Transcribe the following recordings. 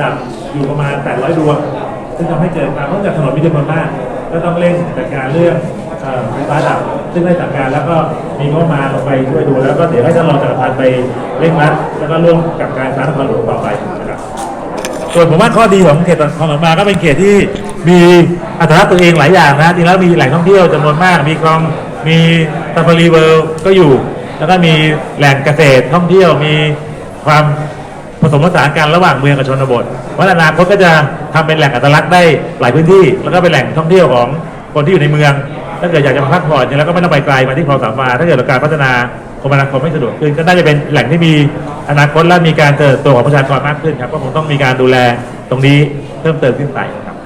จับอยู่ประมาณ 800 ดวง ซึ่งทำให้เกิดการเพราะจากถนนมีจำนวนมากก็ต้องเร่งจัดการเรื่องไฟฟ้าดับซึ่งได้จัดการแล้วก็มีงบมาลงไปช่วยดู แล้วก็เดี๋ยวให้ท่านรองจักรพันธ์ไปเร่งรัดแล้วก็ร่วมกับการสร้างนครหลวงต่อไปนะครับส่วนผมว่าข้อดีของเขตคลองหลวงมาก็เป็นเขตที่มีอัตลักษณ์ตัวเองหลายอย่างนะจริงแล้วมีแหล่งท่องเที่ยวจำนวนมาก มีคลองมีซาฟารีเวิลด์ก็อยู่ แล้วก็มีแหล่งเกษตรท่องเที่ยวมีความ ผสมผสานกันระหว่างเมืองกับชนบทว่าอนาคตก็จะทำเป็นแหล่งอัตลักษณ์ได้หลายพื้นที่ แล้วก็เป็นแหล่งท่องเที่ยวของคนที่อยู่ในเมือง ถ้าเกิดอยากจะมาพักผ่อนจริงแล้วก็ไม่ต้องไปไกลมาที่คลองสามวาถ้าเกิดการพัฒนาคมนาคมไม่สะดวกขึ้น ก็น่าจะเป็นแหล่งที่มีอนาคตและมีการเติบโตของประชากรมากขึ้นครับก็คงต้องมีการดูแลตรงนี้เพิ่มเติมขึ้นไปครับ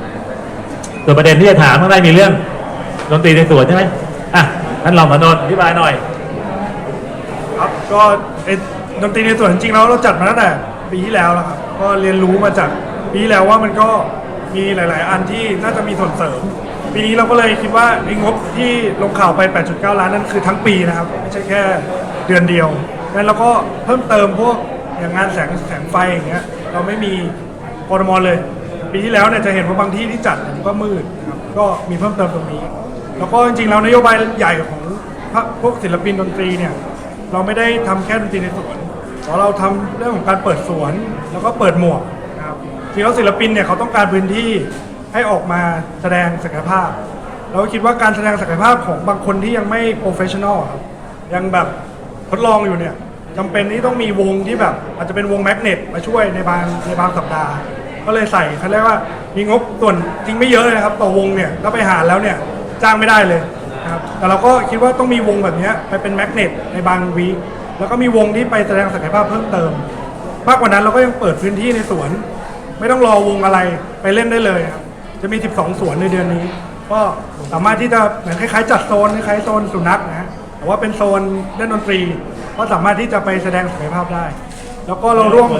ส่วนประเด็นที่จะถามข้างในมีเรื่องดนตรีในสวนใช่ไหมอะท่านรองพนนท์อธิบายหน่อย ครับก็ดนตรีในสวนจริงๆแล้วเราจัดมาตั้งแต่ ปีที่แล้วแล้วครับก็เรียนรู้มาจากปีที่แล้วว่ามันก็มีหลาย ๆ อันที่น่าจะมีส่วนเสริม ปีนี้เราก็เลยคิดว่าไอ้งบที่ลงข่าวไป 8.9 ล้านนั่นคือทั้งปีนะครับ ไม่ใช่แค่เดือนเดียวงั้นเราก็เพิ่มเติมพวกอย่างงานแสงแสงไฟอย่างเงี้ยเราไม่มีปรมเลย ปีที่แล้วเนี่ยจะเห็นว่าบางที่ที่จัดมันก็มืดนะครับก็มีเพิ่มเติมตรงนี้ แล้วก็จริงๆแล้วนโยบายใหญ่ของพวกศิลปินดนตรีเนี่ยเราไม่ได้ทำแค่ดนตรีในสวน แต่เราทำเรื่องของการเปิดสวนแล้วก็เปิดหมวกนะครับจริงแล้วศิลปินเนี่ยเขาต้องการพื้นที่ให้ออกมาแสดงศักยภาพ เราก็คิดว่าการแสดงศักยภาพของบางคนที่ยังไม่โปรเฟชชั่นอลครับยังแบบทดลองอยู่เนี่ยจำเป็นที่ต้องมีวงที่แบบอาจจะเป็นวงแมกเนตมาช่วยในบางในบางสัปดาห์ ก็เลยใส่เขาเรียกว่ามีงบส่วนจริงไม่เยอะเลยนะครับต่อวงเนี่ยถ้าไปหาแล้วเนี่ยจ้างไม่ได้เลยนะครับแต่เราก็คิดว่าต้องมีวงแบบเนี้ยไปเป็นแมกเนตในบางวีค แล้วก็มีวงที่ไปแสดงศักยภาพเพิ่มเติม มากกว่านั้นเราก็ยังเปิดพื้นที่ในสวน ไม่ต้องรอวงอะไรไปเล่นได้เลยครับจะมี 12 สวนในเดือนนี้ ก็สามารถที่จะเหมือนคล้ายๆ จัดโซนคล้ายๆโซนสุนัขนะแต่ว่าเป็นโซนเล่นดนตรี ก็สามารถที่จะไปแสดงศักยภาพได้ แล้วก็เราร่วม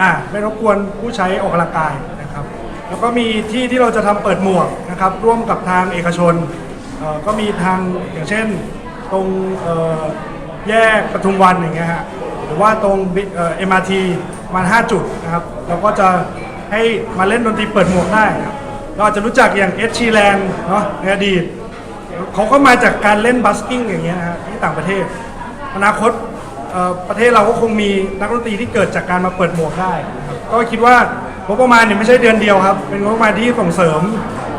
อ่าไม่รบกวนผู้ใช้ออกกำลังกายนะครับ แล้วก็มีที่ที่เราจะทำเปิดหมวกนะครับ ร่วมกับทางเอกชนก็มีทางอย่างเช่น ตรง แยกปทุมวันอย่างเงี้ยฮะหรือว่าตรงเอ่อ็มอาร์ทีมาห้าจุดนะครับเราก็จะให้มาเล่นดนตรีเปิดหมวกได้ครับเราอาจจะรู้จักอย่างเอชชีแลนด์เนาะในอดีตเขาก็มาจากการเล่นบัสกิ้งอย่างเงี้ยนะฮะที่ต่างประเทศ อนาคตประเทศเราก็คงมีนักดนตรีที่เกิดจากการมาเปิดหมวกได้ ก็คิดว่างบประมาณเนี่ยไม่ใช่เดือนเดียวครับ เป็นงบประมาณที่ส่งเสริม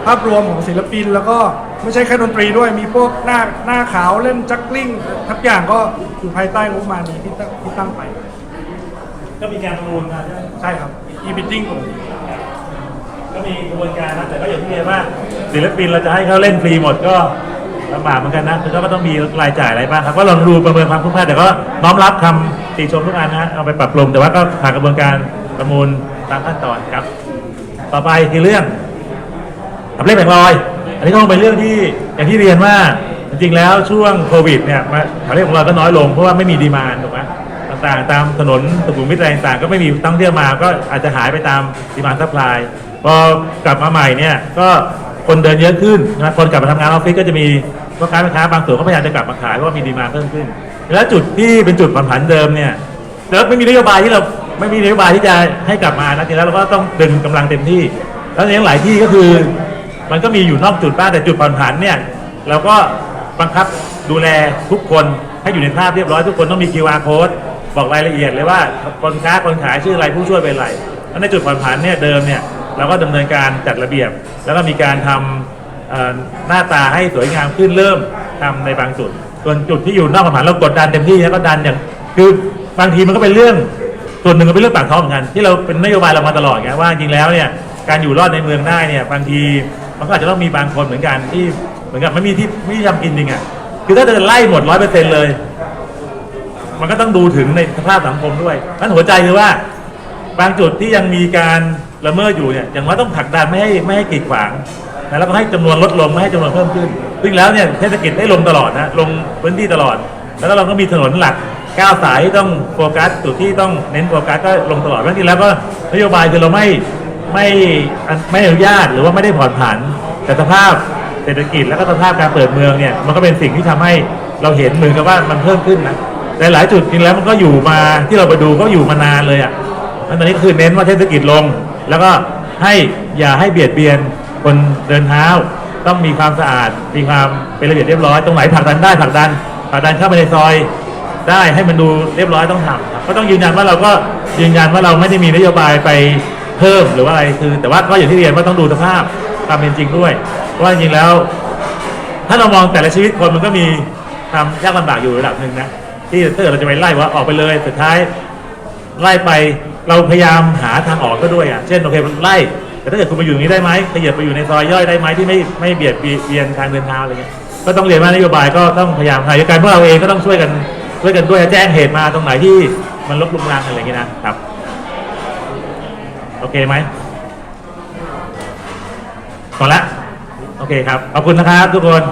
ภาพรวมของศิลปินแล้วก็ ไม่ใช่แค่ดนตรีด้วยมีพวกหน้าหน้าขาวเล่นจักกลิ้งทุกอย่างก็อยู่ภายใต้งบประมาณนี้ที่ตั้งที่ตั้งไป ก็มีการประมูลมาใช่ไหมใช่ครับ e-bidding ผมก็มีกระบวนการนะแต่ก็อย่างที่เรียนว่าศิลปินเราจะให้เขาเล่นฟรีหมดก็ลำบากเหมือนกันนะคือก็ต้องมีรายจ่ายอะไรบ้างครับก็ลองดูประเมินความคุ้มค่าแต่ก็น้อมรับคำติชมทุกอันนะเอาไปปรับปรุงแต่ว่าก็ผ่านกระบวนการประมูลตามขั้นตอนครับ ต่อไปคือเรื่อง ทำเลขแผงลอย อันนี้ก็คงเป็นเรื่องที่อย่างที่เรียนว่าจริงๆแล้วช่วงโควิดเนี่ยมาทำเลขแผงลอยก็น้อยลงเพราะว่าไม่มีดีมานถูกไหมต่างๆ ตามถนนสุขุมวิทอะไรต่างๆ ก็ไม่มีนักท่องเที่ยวมาก็อาจจะหายไปตามดีมานซัพพลายพอกลับมาใหม่เนี่ยก็คนเดินเยอะขึ้นนะคนกลับมาทำงานออฟฟิศก็จะมีพ่อค้าแม่ค้าบางส่วนก็พยายามจะกลับมาขายเพราะว่ามีดีมานเพิ่มขึ้น แล้วจุดที่เป็นจุดผ่อนผันเดิมเนี่ยแล้วไม่มีนโยบายที่เราไม่มีนโยบายที่จะให้กลับมานะทีแล้วเราก็ต้องดึงกำลังเต็มที่ แล้วในหลายที่ก็คือ มันก็มีอยู่นอกจุดบ้างแต่จุดผ่อนผันเนี่ยเราก็บังคับดูแลทุกคนให้อยู่ในภาพเรียบร้อยทุกคนต้องมี QR code บอกรายละเอียดเลยว่าคนค้าคนขายชื่ออะไรผู้ช่วยเป็นไรแล้วในจุดผ่อนผันเนี่ยเดิมเนี่ยเราก็ดำเนินการจัดระเบียบ แล้วก็มีการทำเอ่อหน้าตาให้สวยงามขึ้นเริ่มทำในบางจุด ส่วนจุดที่อยู่นอกผ่อนผันเรากดดันเต็มที่แล้วก็ดันอย่างคือบางทีมันก็เป็นเรื่องส่วนหนึ่งก็เป็นเรื่องปากท้องเหมือนกันที่เราเป็นนโยบายเรามาตลอดไงว่าจริงแล้วเนี่ยการอยู่รอดในเมืองได้เนี่ยบางที มันก็อาจจะต้องมีบางคนเหมือนกันที่เหมือนกับไม่มีที่ไม่มีทำกินจริงอะคือถ้าจะไล่หมดร้อยเปอร์เซ็นต์เลย มันก็ต้องดูถึงในสภาพสังคมด้วยนั้นหัวใจคือว่า บางจุดที่ยังมีการละเมิดอยู่เนี่ยอย่างว่าต้องผลักดันไม่ให้ไม่ให้กีดขวางนะแล้วก็ให้จำนวนลดลงไม่ให้จำนวนเพิ่มขึ้น ซึ่งแล้วเนี่ยเทศกิจได้ลงตลอดนะลงพื้นที่ตลอด แล้วเราก็มีถนนหลักก้าวสายที่ต้องโฟกัสจุดที่ต้องเน้นโฟกัสก็ลงตลอดบางทีแล้วก็นโยบายคือเราไม่ ไม่ไม่อนุญาตหรือว่าไม่ได้ผ่อนผัน แต่สภาพเศรษฐกิจแล้วก็สภาพการเปิดเมืองเนี่ยมันก็เป็นสิ่งที่ทำให้เราเห็นเหมือนกับว่ามันเพิ่มขึ้นนะแต่หลายจุดจริงแล้วมันก็อยู่มาที่เราไปดูก็อยู่มานานเลยอะแล้วตอนนี้คือเน้นว่าเทศกิจลง แล้วก็ให้อย่าให้เบียดเบียนคนเดินเท้า ต้องมีความสะอาดมีความเป็นระเบียบเรียบร้อยตรงไหนผักดันได้ผักดันผักดันเข้าไปในซอยได้ให้มันดูเรียบร้อยต้องทำก็ต้องยืนยันว่าเราก็ยืนยันว่าเราไม่ได้มีนโยบายไป เพิ่มหรือว่าอะไรคือ แต่ว่าก็อย่างที่เรียนว่าต้องดูสภาพความเป็นจริงด้วยว่าจริงแล้ว ถ้าเรามองแต่ละชีวิตคนมันก็มีความยากลำบากอยู่ระดับหนึ่งนะที่ถ้าเกิดเราจะไปไล่ว่าออกไปเลยสุดท้ายไล่ไปเราพยายามหาทางออกก็ด้วยอะเช่นโอเคมันไล่แต่ถ้าเกิดคุณไปอยู่ตรงนี้ได้ไหมขยับไปอยู่ในซอยย่อยได้ไหมที่ไม่ไม่เบียดเบียนทางเดินเท้าอะไรเงี้ยก็ต้องเรียนว่านโยบายก็ต้องพยายามหายกันพวกเราเองก็ต้องช่วยกันช่วยกันด้วยแจ้งเหตุมาตรงไหนที่มันลบลุงรังอะไรเงี้ยนะครับ โอเคไหมก่อนละ โอเคครับ ขอบคุณนะครับทุกคน